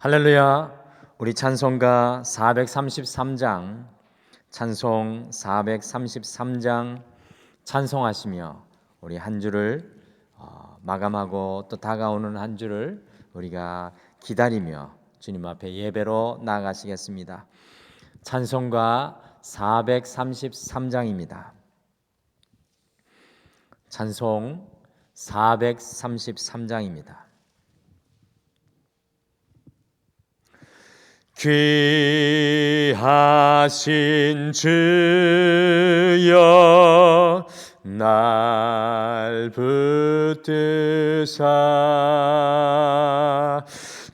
할렐루야. 우리 찬송가 433장 찬송 433장 찬송하시며 우리 한 주를 어, 마감하고 또 다가오는 한 주를 우리가 기다리며 주님 앞에 예배로 나아가시겠습니다. 찬송가 433장입니다. 찬송 433장입니다. 귀하신 주여 날 붙드사.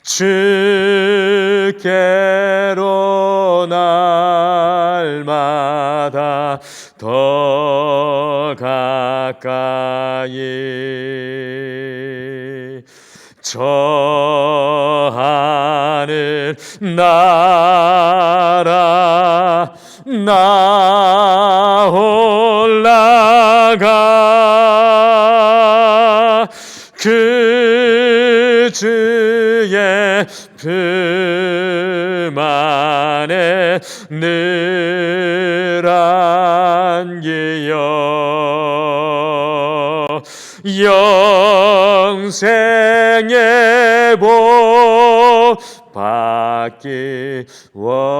주께로 날마다 더 가까이 저 하늘 나라 나 올라가 그 주의 품 안에 늘 안기여 영생의 복 받기 원합니다.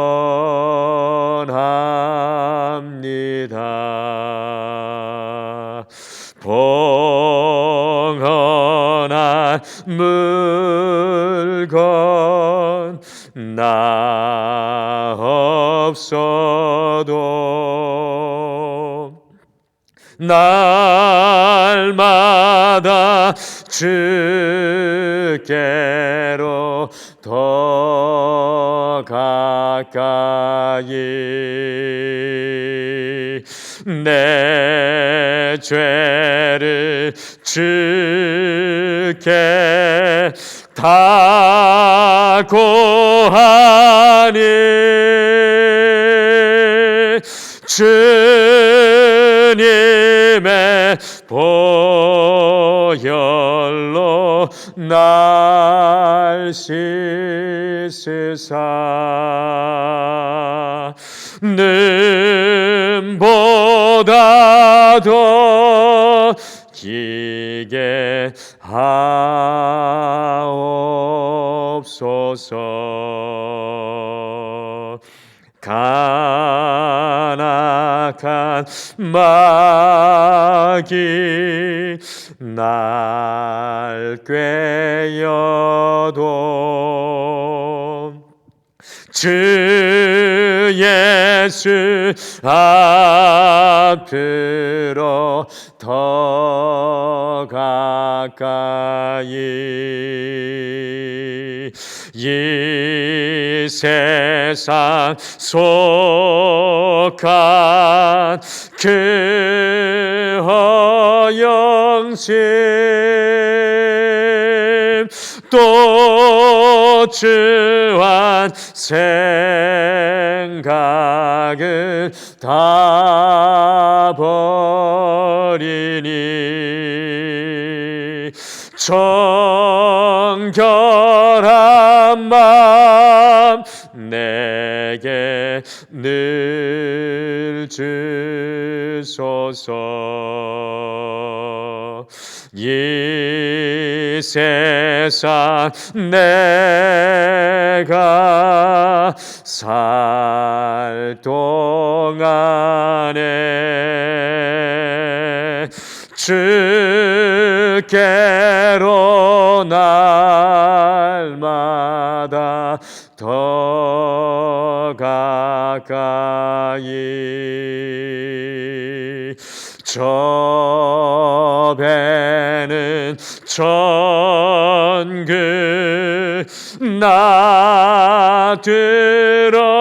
봉헌한 물건 나 없어도 날마다 주께로 더 가까이 내 죄를 주께 다 고하니 주님의 보혈로 날 씻으사. 눈보다도 기게 하옵소서. 간 악한 마귀 날 꿰어도 주 예수 앞으로 더 가까이 이 세상 속한 그 허영심 또 주한 생각을 다 버리니. 정결 세상 내가 살 동안에 주께로 날마다 더 가까이 저 배는 천국 나 들어가.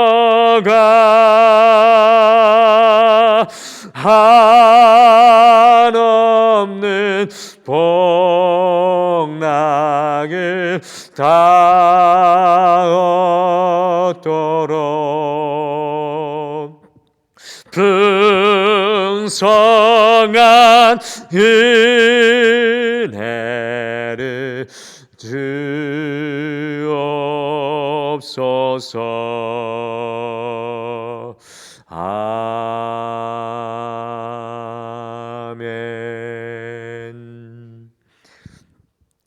한없는 복락을 다 얻도록. 풍성한 은혜를 주옵소서. 아멘.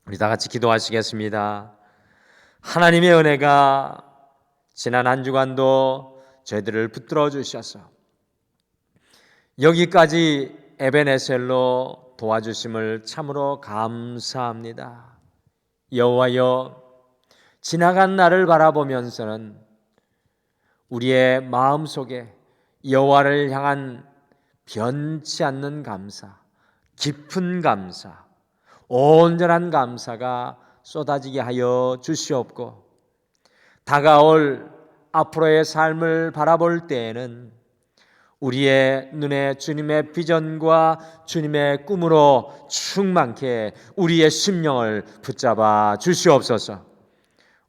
우리 다 같이 기도하시겠습니다. 하나님의 은혜가 지난 한 주간도 저희들을 붙들어 주셔서 여기까지 에베네셀로 도와주심을 참으로 감사합니다. 여호와여 지나간 날을 바라보면서는 우리의 마음 속에 여호와를 향한 변치 않는 감사, 깊은 감사, 온전한 감사가 쏟아지게 하여 주시옵고 다가올 앞으로의 삶을 바라볼 때에는 우리의 눈에 주님의 비전과 주님의 꿈으로 충만케 우리의 심령을 붙잡아 주시옵소서.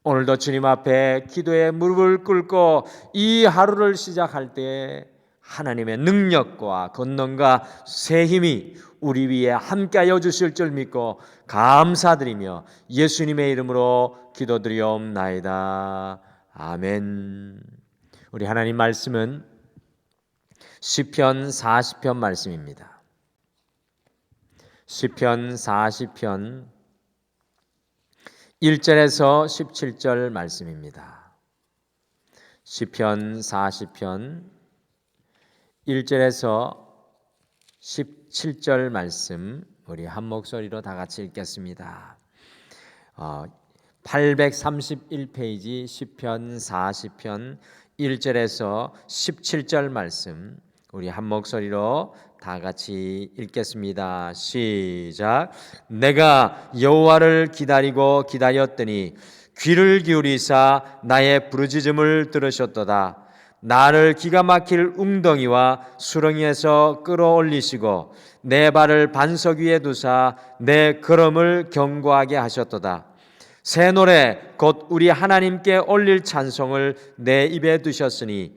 오늘도 주님 앞에 기도의 무릎을 꿇고 이 하루를 시작할 때 하나님의 능력과 권능과 새 힘이 우리 위에 함께하여 주실 줄 믿고 감사드리며 예수님의 이름으로 기도드리옵나이다. 아멘. 우리 하나님 말씀은 시편 40편 말씀입니다. 시편 40편 1절에서 17절 말씀입니다. 시편 40편 1절에서 17절 말씀 우리 한 목소리로 다 같이 읽겠습니다. 어, 831페이지 시편 40편 1절에서 17절 말씀 우리 한 목소리로 다 같이 읽겠습니다. 시작. 내가 여호와를 기다리고 기다렸더니 귀를 기울이사 나의 부르짖음을 들으셨도다. 나를 기가 막힐 웅덩이와 수렁에서 끌어올리시고 내 발을 반석 위에 두사 내 걸음을 견고하게 하셨도다. 새 노래 곧 우리 하나님께 올릴 찬송을 내 입에 두셨으니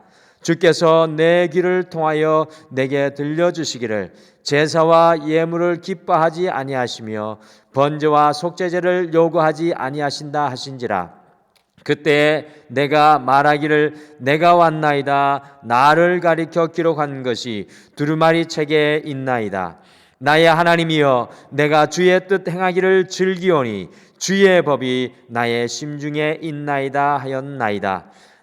주께서 내 길을 통하여 내게 들려주시기를 제사와 예물을 기뻐하지 아니하시며 번제와 속죄제를 요구하지 아니하신다 하신지라. 그때 내가 말하기를 내가 왔나이다. 나를 가리켜 기록한 것이 두루마리 책에 있나이다. 나의 하나님이여 내가 주의 뜻 행하기를 즐기오니 주의 법이 나의 심중에 있나이다 하였나이다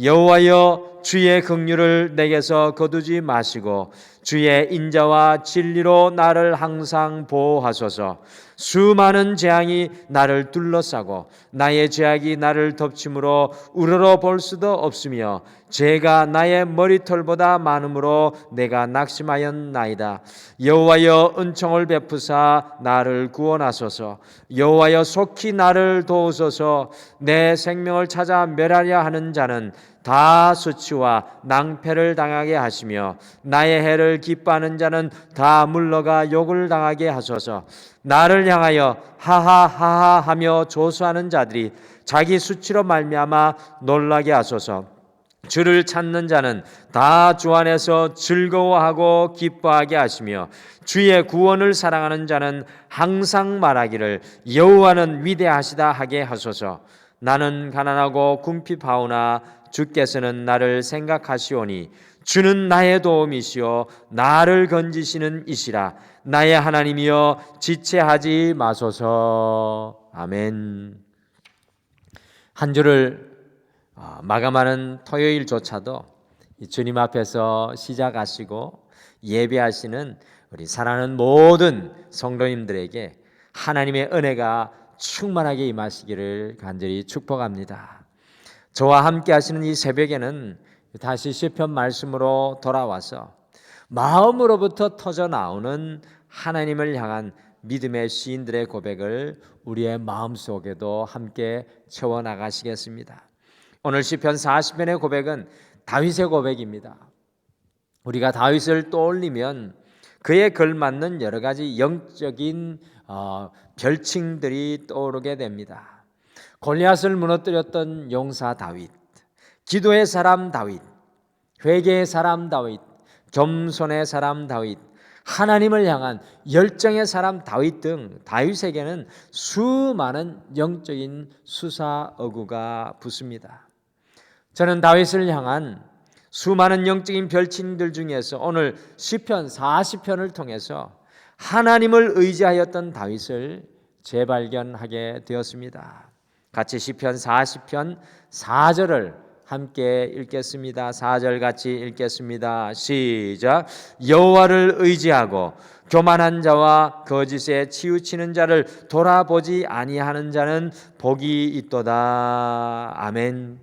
여호와여 주의 긍휼을 내게서 거두지 마시고 주의 인자와 진리로 나를 항상 보호하소서. 수많은 재앙이 나를 둘러싸고 나의 죄악이 나를 덮침으로 우러러 볼 수도 없으며 죄가 나의 머리털보다 많으므로 내가 낙심하였나이다. 여호와여 은총을 베푸사 나를 구원하소서. 여호와여 속히 나를 도우소서. 내 생명을 찾아 멸하려 하는 자는 다 수치와 낭패를 당하게 하시며 나의 해를 기뻐하는 자는 다 물러가 욕을 당하게 하소서. 나를 향하여 하하하하 하며 조수하는 자들이 자기 수치로 말미암아 놀라게 하소서. 주를 찾는 자는 다 주 안에서 즐거워하고 기뻐하게 하시며 주의 구원을 사랑하는 자는 항상 말하기를 여호와는 위대하시다 하게 하소서. 나는 가난하고 궁핍하오나 주께서는 나를 생각하시오니 주는 나의 도움이시요 나를 건지시는 이시라. 나의 하나님이여 지체하지 마소서. 아멘. 한 주를 어, 마감하는 토요일조차도 이 주님 앞에서 시작하시고 예배하시는 우리 사랑하는 모든 성도님들에게 하나님의 은혜가 충만하게 임하시기를 간절히 축복합니다. 저와 함께 하시는 이 새벽에는 다시 시편 말씀으로 돌아와서 마음으로부터 터져 나오는 하나님을 향한 믿음의 시인들의 고백을 우리의 마음 속에도 함께 채워 나가시겠습니다. 오늘 시편 40편의 고백은 다윗의 고백입니다. 우리가 다윗을 떠올리면 그에 걸맞는 여러 가지 영적인 어, 별칭들이 떠오르게 됩니다. 골리앗을 무너뜨렸던 용사 다윗, 기도의 사람 다윗, 회개의 사람 다윗, 겸손의 사람 다윗, 하나님을 향한 열정의 사람 다윗 등 다윗에게는 수많은 영적인 수사 어구가 붙습니다. 저는 다윗을 향한 수많은 영적인 별칭들 중에서 오늘 시편 40편을 통해서 하나님을 의지하였던 다윗을 재발견하게 되었습니다. 같이 시편 40편 4절을 함께 읽겠습니다. 4절 같이 읽겠습니다. 시작. 여호와를 의지하고 교만한 자와 거짓에 치우치는 자를 돌아보지 아니하는 자는 복이 있도다. 아멘.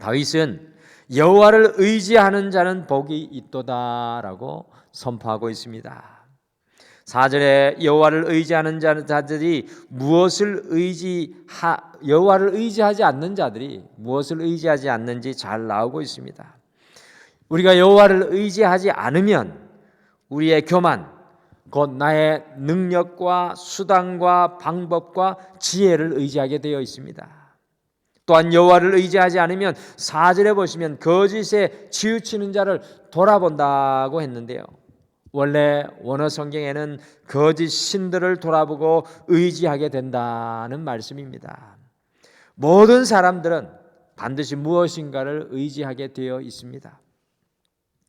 다윗은 여호와를 의지하는 자는 복이 있도다라고 선포하고 있습니다. 4절에 여호와를 의지하는 자들이 무엇을 의지하 여호와를 의지하지 않는 자들이 무엇을 의지하지 않는지 잘 나오고 있습니다. 우리가 여호와를 의지하지 않으면 우리의 교만 곧 나의 능력과 수단과 방법과 지혜를 의지하게 되어 있습니다. 또한 여호와를 의지하지 않으면 4절에 보시면 거짓에 치우치는 자를 돌아본다고 했는데요. 원래 원어 성경에는 거짓 신들을 돌아보고 의지하게 된다는 말씀입니다. 모든 사람들은 반드시 무엇인가를 의지하게 되어 있습니다.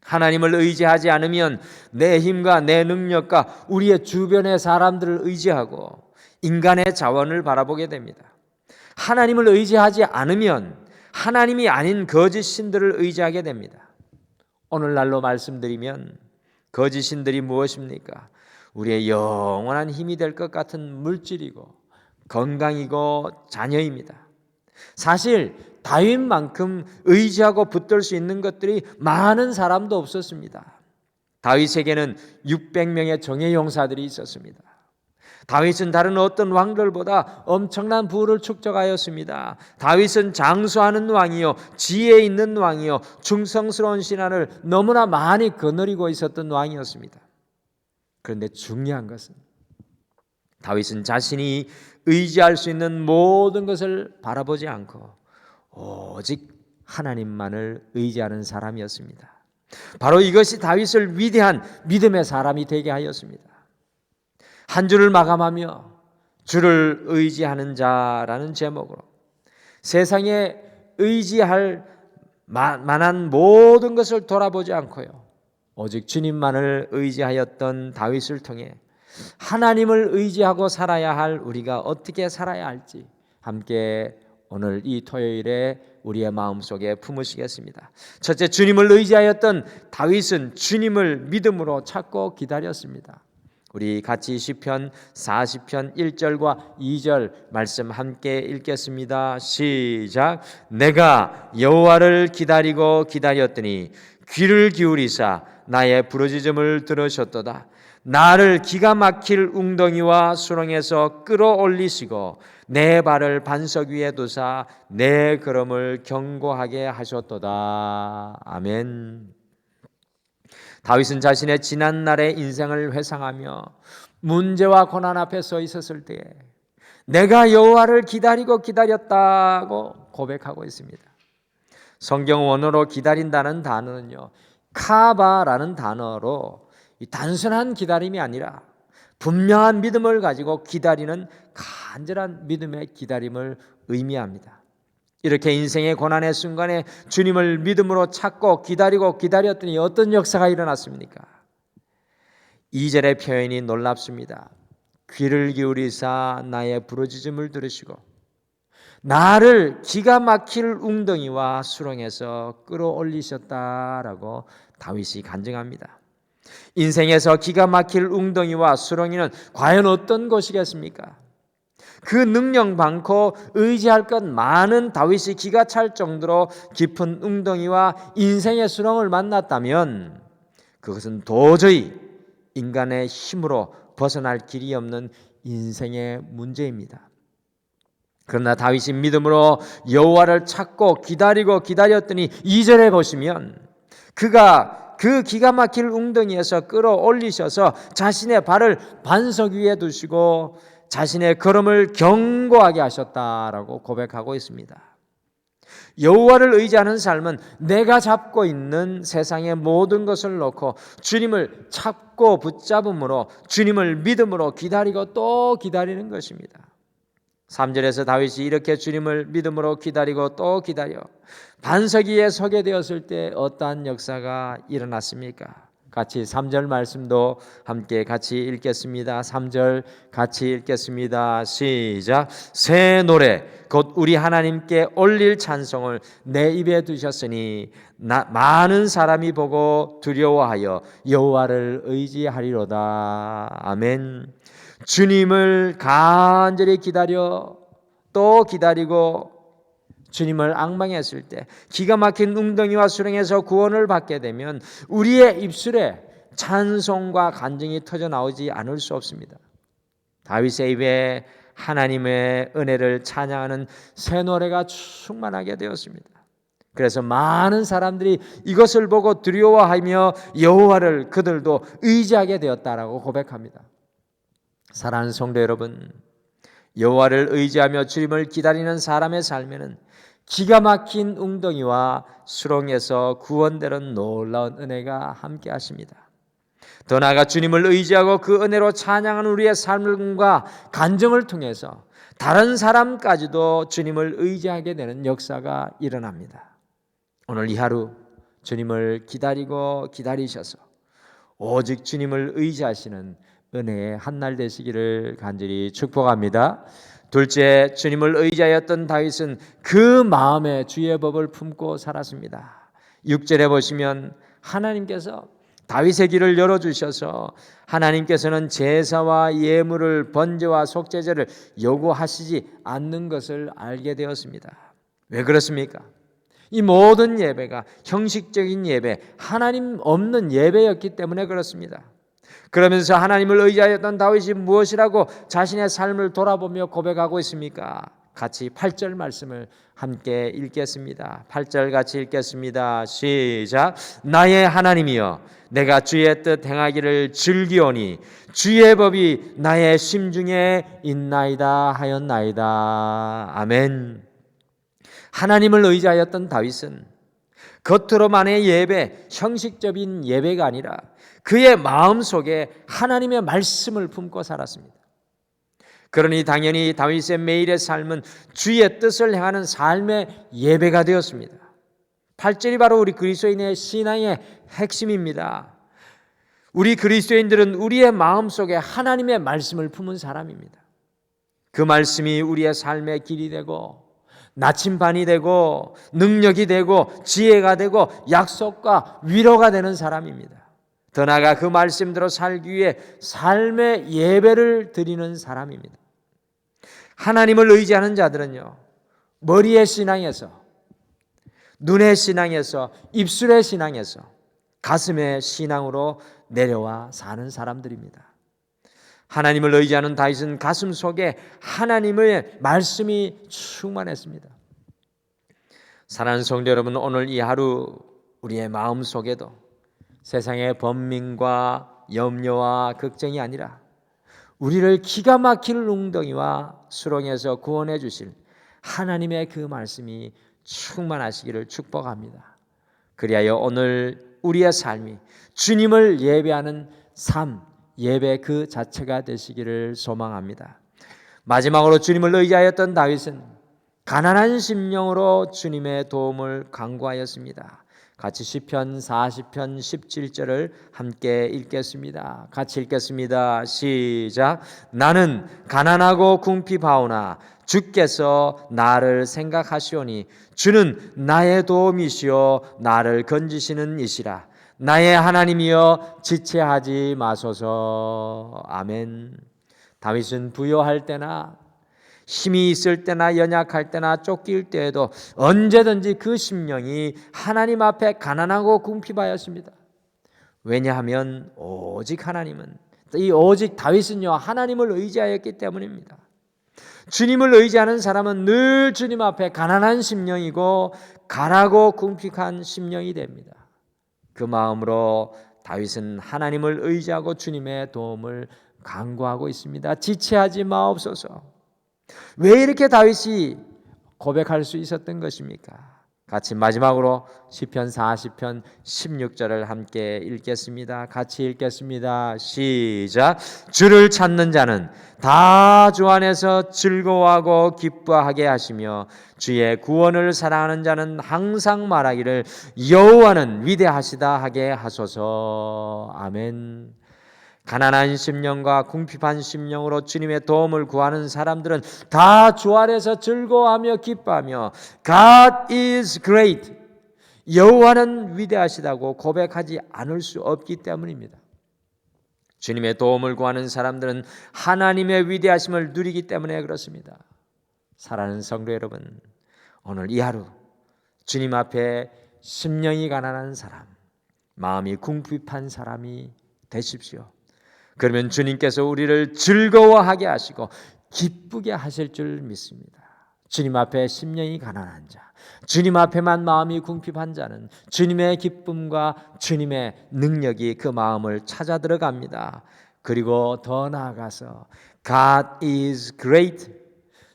하나님을 의지하지 않으면 내 힘과 내 능력과 우리의 주변의 사람들을 의지하고 인간의 자원을 바라보게 됩니다. 하나님을 의지하지 않으면 하나님이 아닌 거짓 신들을 의지하게 됩니다. 오늘날로 말씀드리면 거짓 신들이 무엇입니까? 우리의 영원한 힘이 될 것 같은 물질이고 건강이고 자녀입니다. 사실 다윗만큼 의지하고 붙들 수 있는 것들이 많은 사람도 없었습니다. 다윗에게는 600명의 정예 용사들이 있었습니다. 다윗은 다른 어떤 왕들보다 엄청난 부를 축적하였습니다. 다윗은 장수하는 왕이요, 지혜 있는 왕이요, 충성스러운 신하를 너무나 많이 거느리고 있었던 왕이었습니다. 그런데 중요한 것은 다윗은 자신이 의지할 수 있는 모든 것을 바라보지 않고 오직 하나님만을 의지하는 사람이었습니다. 바로 이것이 다윗을 위대한 믿음의 사람이 되게 하였습니다. 한 주를 마감하며 주를 의지하는 자라는 제목으로 세상에 의지할 만한 모든 것을 돌아보지 않고요. 오직 주님만을 의지하였던 다윗을 통해 하나님을 의지하고 살아야 할 우리가 어떻게 살아야 할지 함께 오늘 이 토요일에 우리의 마음속에 품으시겠습니다. 첫째 주님을 의지하였던 다윗은 주님을 믿음으로 찾고 기다렸습니다. 우리 같이 시편 40편 1절과 2절 말씀 함께 읽겠습니다. 시작. 내가 여호와를 기다리고 기다렸더니 귀를 기울이사 나의 부르짖음을 들으셨도다. 나를 기가 막힐 웅덩이와 수렁에서 끌어올리시고 내 발을 반석 위에 두사 내 걸음을 견고하게 하셨도다. 아멘. 다윗은 자신의 지난 날의 인생을 회상하며 문제와 고난 앞에 서 있었을 때에 내가 여호와를 기다리고 기다렸다고 고백하고 있습니다. 성경 원어로 기다린다는 단어는요. 카바라는 단어로 단순한 기다림이 아니라 분명한 믿음을 가지고 기다리는 간절한 믿음의 기다림을 의미합니다. 이렇게 인생의 고난의 순간에 주님을 믿음으로 찾고 기다리고 기다렸더니 어떤 역사가 일어났습니까? 2절의 표현이 놀랍습니다. 귀를 기울이사 나의 부르짖음을 들으시고 나를 기가 막힐 웅덩이와 수렁에서 끌어올리셨다라고 다윗이 간증합니다. 인생에서 기가 막힐 웅덩이와 수렁이는 과연 어떤 것이겠습니까? 그 능력 많고 의지할 것 많은 다윗이 기가 찰 정도로 깊은 웅덩이와 인생의 수렁을 만났다면 그것은 도저히 인간의 힘으로 벗어날 길이 없는 인생의 문제입니다. 그러나 다윗이 믿음으로 여호와를 찾고 기다리고 기다렸더니 이절에 보시면 그가 그 기가 막힐 웅덩이에서 끌어올리셔서 자신의 발을 반석 위에 두시고 자신의 걸음을 견고하게 하셨다라고 고백하고 있습니다. 여호와를 의지하는 삶은 내가 잡고 있는 세상의 모든 것을 놓고 주님을 찾고 붙잡음으로 주님을 믿음으로 기다리고 또 기다리는 것입니다. 3절에서 다윗이 이렇게 주님을 믿음으로 기다리고 또 기다려 반석 위에 서게 되었을 때 어떠한 역사가 일어났습니까? 같이 3절 말씀도 함께 같이 읽겠습니다. 3절 같이 읽겠습니다. 시작. 새 노래 곧 우리 하나님께 올릴 찬송을 내 입에 두셨으니 나, 많은 사람이 보고 두려워하여 여호와를 의지하리로다. 아멘. 주님을 간절히 기다려 또 기다리고 주님을 악망했을 때 기가 막힌 웅덩이와 수렁에서 구원을 받게 되면 우리의 입술에 찬송과 간증이 터져 나오지 않을 수 없습니다. 다윗의 입에 하나님의 은혜를 찬양하는 새 노래가 충만하게 되었습니다. 그래서 많은 사람들이 이것을 보고 두려워하며 여호와를 그들도 의지하게 되었다라고 고백합니다. 사랑하는 성도 여러분, 여호와를 의지하며 주님을 기다리는 사람의 삶에는 기가 막힌 웅덩이와 수렁에서 구원되는 놀라운 은혜가 함께 하십니다. 더 나아가 주님을 의지하고 그 은혜로 찬양하는 우리의 삶과 간정을 통해서 다른 사람까지도 주님을 의지하게 되는 역사가 일어납니다. 오늘 이 하루 주님을 기다리고 기다리셔서 오직 주님을 의지하시는 은혜의 한 날 되시기를 간절히 축복합니다. 둘째, 주님을 의지하였던 다윗은 그 마음에 주의 법을 품고 살았습니다. 6절에 보시면 하나님께서 다윗의 길을 열어 주셔서 하나님께서는 제사와 예물을 번제와 속죄제를 요구하시지 않는 것을 알게 되었습니다. 왜 그렇습니까? 이 모든 예배가 형식적인 예배, 하나님 없는 예배였기 때문에 그렇습니다. 그러면서 하나님을 의지하였던 다윗이 무엇이라고 자신의 삶을 돌아보며 고백하고 있습니까? 같이 8절 말씀을 함께 읽겠습니다. 8절 같이 읽겠습니다. 시작. 나의 하나님이여 내가 주의 뜻 행하기를 즐기오니 주의 법이 나의 심중에 있나이다 하였나이다. 아멘. 하나님을 의지하였던 다윗은 겉으로만의 예배, 형식적인 예배가 아니라 그의 마음 속에 하나님의 말씀을 품고 살았습니다. 그러니 당연히 다윗의 매일의 삶은 주의 뜻을 행하는 삶의 예배가 되었습니다. 8절이 바로 우리 그리스도인의 신앙의 핵심입니다. 우리 그리스도인들은 우리의 마음 속에 하나님의 말씀을 품은 사람입니다. 그 말씀이 우리의 삶의 길이 되고 나침반이 되고 능력이 되고 지혜가 되고 약속과 위로가 되는 사람입니다. 더 나아가 그 말씀대로 살기 위해 삶의 예배를 드리는 사람입니다. 하나님을 의지하는 자들은요, 머리의 신앙에서, 눈의 신앙에서, 입술의 신앙에서, 가슴의 신앙으로 내려와 사는 사람들입니다. 하나님을 의지하는 다윗은 가슴 속에 하나님의 말씀이 충만했습니다. 사랑하는 성도 여러분, 오늘 이 하루 우리의 마음 속에도 세상의 번민과 염려와 걱정이 아니라 우리를 기가 막힐 웅덩이와 수렁에서 구원해 주실 하나님의 그 말씀이 충만하시기를 축복합니다. 그리하여 오늘 우리의 삶이 주님을 예배하는 삶, 예배 그 자체가 되시기를 소망합니다. 마지막으로 주님을 의지하였던 다윗은 가난한 심령으로 주님의 도움을 간구하였습니다. 같이 시편 40편 17절을 함께 읽겠습니다. 같이 읽겠습니다. 시작. 나는 가난하고 궁핍하오나 주께서 나를 생각하시오니 주는 나의 도움이시요 나를 건지시는 이시라. 나의 하나님이여 지체하지 마소서. 아멘. 다윗은 부여할 때나 힘이 있을 때나 연약할 때나 쫓길 때에도 언제든지 그 심령이 하나님 앞에 가난하고 궁핍하였습니다. 왜냐하면 오직 하나님은 이 오직 다윗은요 하나님을 의지하였기 때문입니다. 주님을 의지하는 사람은 늘 주님 앞에 가난한 심령이고 가라고 궁핍한 심령이 됩니다. 그 마음으로 다윗은 하나님을 의지하고 주님의 도움을 간구하고 있습니다. 지체하지 마옵소서. 왜 이렇게 다윗이 고백할 수 있었던 것입니까? 같이 마지막으로 시편 40편 16절을 함께 읽겠습니다. 같이 읽겠습니다. 시작. 주를 찾는 자는 다 주 안에서 즐거워하고 기뻐하게 하시며 주의 구원을 사랑하는 자는 항상 말하기를 여호와는 위대하시다 하게 하소서. 아멘. 가난한 심령과 궁핍한 심령으로 주님의 도움을 구하는 사람들은 다 주 안에서 즐거워하며 기뻐하며 God is great. 여호와는 위대하시다고 고백하지 않을 수 없기 때문입니다. 주님의 도움을 구하는 사람들은 하나님의 위대하심을 누리기 때문에 그렇습니다. 사랑하는 성도 여러분, 오늘 이 하루 주님 앞에 심령이 가난한 사람, 마음이 궁핍한 사람이 되십시오. 그러면 주님께서 우리를 즐거워하게 하시고 기쁘게 하실 줄 믿습니다. 주님 앞에 심령이 가난한 자, 주님 앞에만 마음이 궁핍한 자는 주님의 기쁨과 주님의 능력이 그 마음을 찾아 들어갑니다. 그리고 더 나아가서 God is great.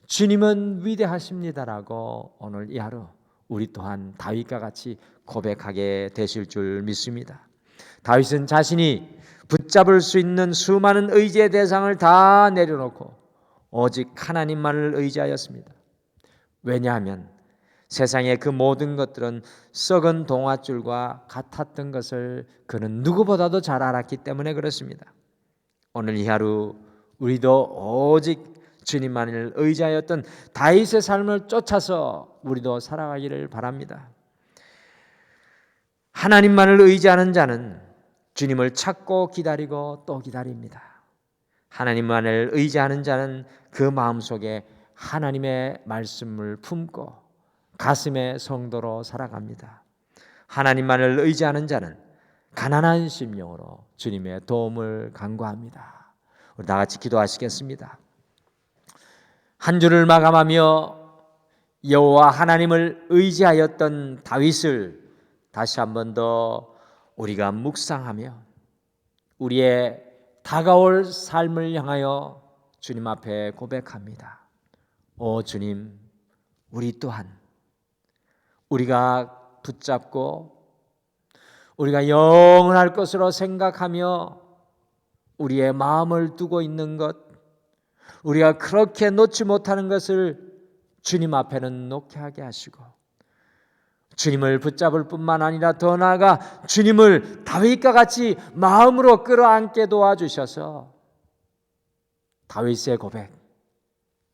주님은 위대하십니다라고 오늘 이 하루 우리 또한 다윗과 같이 고백하게 되실 줄 믿습니다. 다윗은 자신이 붙잡을 수 있는 수많은 의지의 대상을 다 내려놓고 오직 하나님만을 의지하였습니다. 왜냐하면 세상의 그 모든 것들은 썩은 동화줄과 같았던 것을 그는 누구보다도 잘 알았기 때문에 그렇습니다. 오늘 이 하루 우리도 오직 주님만을 의지하였던 다윗의 삶을 쫓아서 우리도 살아가기를 바랍니다. 하나님만을 의지하는 자는 주님을 찾고 기다리고 또 기다립니다. 하나님만을 의지하는 자는 그 마음속에 하나님의 말씀을 품고 가슴의 성도로 살아갑니다. 하나님만을 의지하는 자는 가난한 심령으로 주님의 도움을 간구합니다. 우리 다 같이 기도하시겠습니다. 한 주를 마감하며 여호와 하나님을 의지하였던 다윗을 다시 한 번 더 우리가 묵상하며 우리의 다가올 삶을 향하여 주님 앞에 고백합니다. 오 주님, 우리 또한 우리가 붙잡고 우리가 영원할 것으로 생각하며 우리의 마음을 두고 있는 것, 우리가 그렇게 놓지 못하는 것을 주님 앞에는 놓게 하게 하시고 주님을 붙잡을 뿐만 아니라 더 나아가 주님을 다윗과 같이 마음으로 끌어안게 도와주셔서 다윗의 고백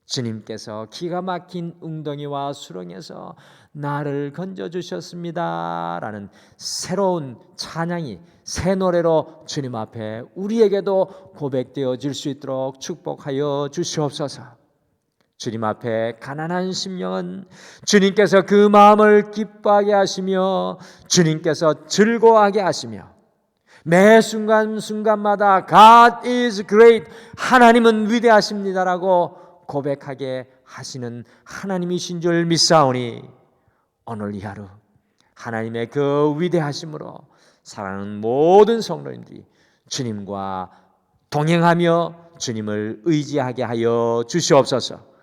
주님께서 기가 막힌 웅덩이와 수렁에서 나를 건져 주셨습니다라는 새로운 찬양이 새 노래로 주님 앞에 우리에게도 고백되어 질 수 있도록 축복하여 주시옵소서. 주님 앞에 가난한 심령은 주님께서 그 마음을 기뻐하게 하시며 주님께서 즐거워하게 하시며 매 순간 순간마다 God is great 하나님은 위대하십니다라고 고백하게 하시는 하나님이신 줄 믿사오니 오늘 이 하루 하나님의 그 위대하심으로 사랑하는 모든 성도님들이 주님과 동행하며 주님을 의지하게 하여 주시옵소서.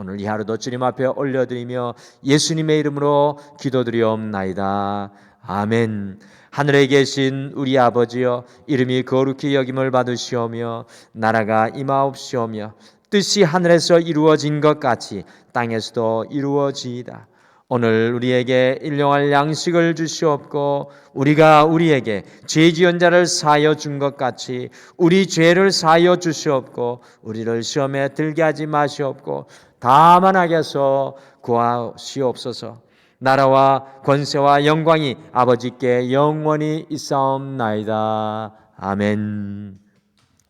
오늘 이 하루도 주님 앞에 올려드리며 예수님의 이름으로 기도드리옵나이다. 아멘. 하늘에 계신 우리 아버지여 이름이 거룩히 여김을 받으시오며 나라가 임하옵시오며 뜻이 하늘에서 이루어진 것 같이 땅에서도 이루어지이다. 오늘 우리에게 일용할 양식을 주시옵고 우리가 우리에게 죄 지은 자를 사하여 준 것 같이 우리 죄를 사하여 주시옵고 우리를 시험에 들게 하지 마시옵고 다만 하게서 구하시옵소서. 나라와 권세와 영광이 아버지께 영원히 있사옵나이다. 아멘.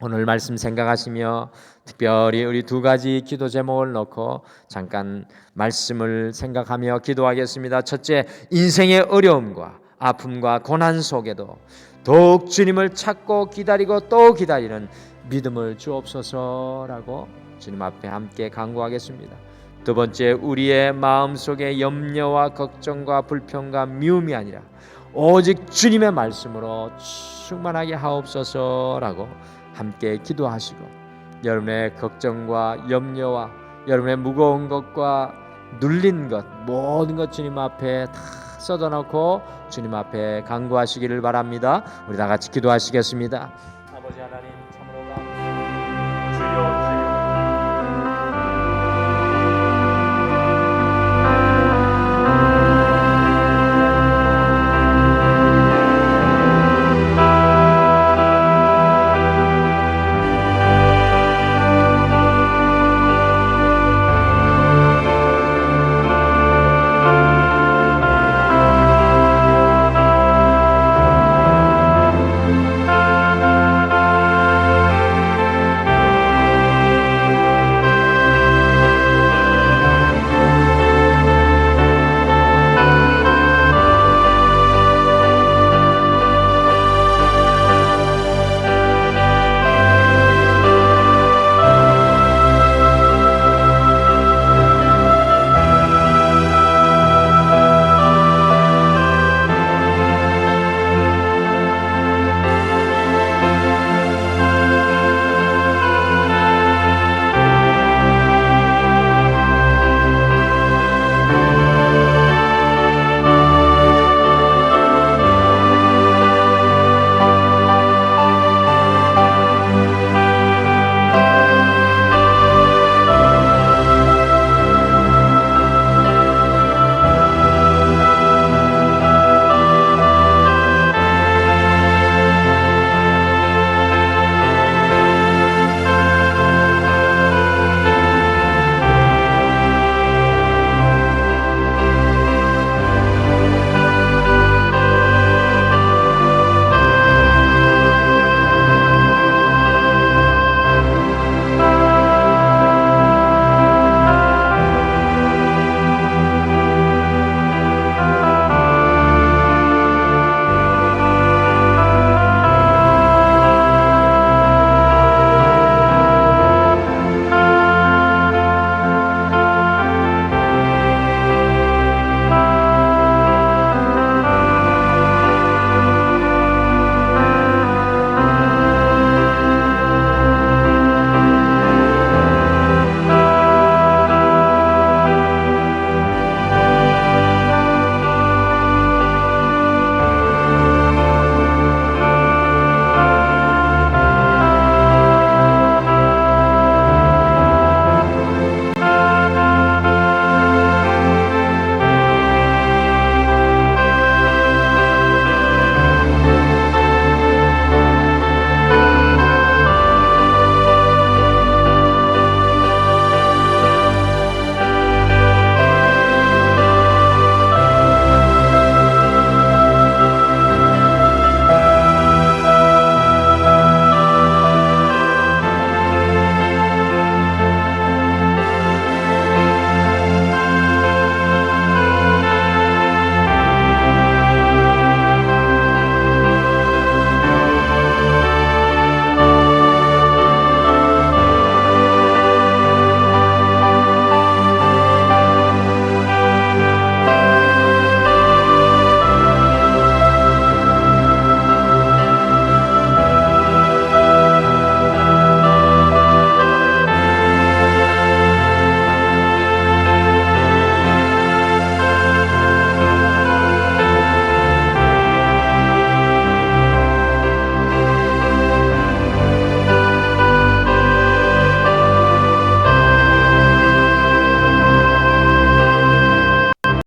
오늘 말씀 생각하시며 특별히 우리 두 가지 기도 제목을 놓고 잠깐 말씀을 생각하며 기도하겠습니다. 첫째, 인생의 어려움과 아픔과 고난 속에도 더욱 주님을 찾고 기다리고 또 기다리는 믿음을 주옵소서라고 주님 앞에 함께 간구하겠습니다. 두 번째, 우리의 마음 속에 염려와 걱정과 불평과 미움이 아니라 오직 주님의 말씀으로 충만하게 하옵소서라고 함께 기도하시고 여러분의 걱정과 염려와 여러분의 무거운 것과 눌린 것 모든 것 주님 앞에 다 쏟아놓고 주님 앞에 간구하시기를 바랍니다. 우리 다 같이 기도하시겠습니다.